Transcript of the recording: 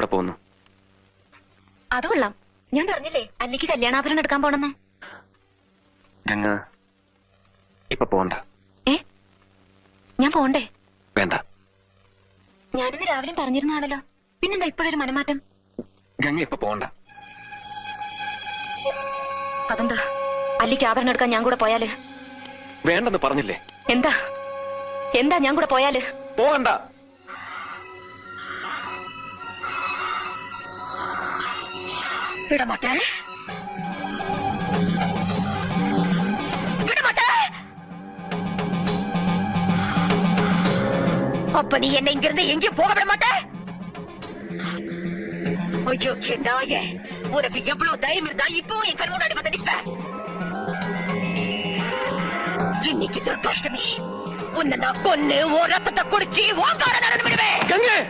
എവിടെ പോകുന്നു? അത് കൊള്ളാം. ഞാൻ പറഞ്ഞില്ലേ അല്ലിക്ക് കല്യാണാഭരണം എടുക്കാൻ പോണെന്ന്? ഗംഗ ഇപ്പൊ പോണ്ട. ഏ? ഞാൻ പോണ്ടേ? വേണ്ട. ഞാനിന്ന് രാവിലെ പറഞ്ഞിരുന്നാണല്ലോ പിന്നെന്താ ഇപ്പോഴൊരു മനമാറ്റം? ഗംഗ ഇപ്പൊ പോണ്ട. അതെന്താ? അല്ലിക്ക് ആഭരണം എടുക്കാൻ ഞാൻ കൂടെ പോയാൽ? വേണ്ടെന്ന് പറഞ്ഞില്ലേ? എന്താ? എന്താ ഞാൻ കൂടെ പോയാൽ? പോകണ്ട. விட மாட்டேன் அப்ப நீ என்ன இங்கிருந்து எங்கேயும் போக விட மாட்ட ஐயோ நாய உனக்கு எவ்வளவு தைரியம் இருந்தா இப்பவும் என் கண் முன்னாடி வந்து நிப்ப இன்னைக்கு துர்காஷ்டமி உன்னை நான் கொன்னு ஓ ரத்தத்தை குடிச்சு ஓங்கார நடந்து விடுவேன்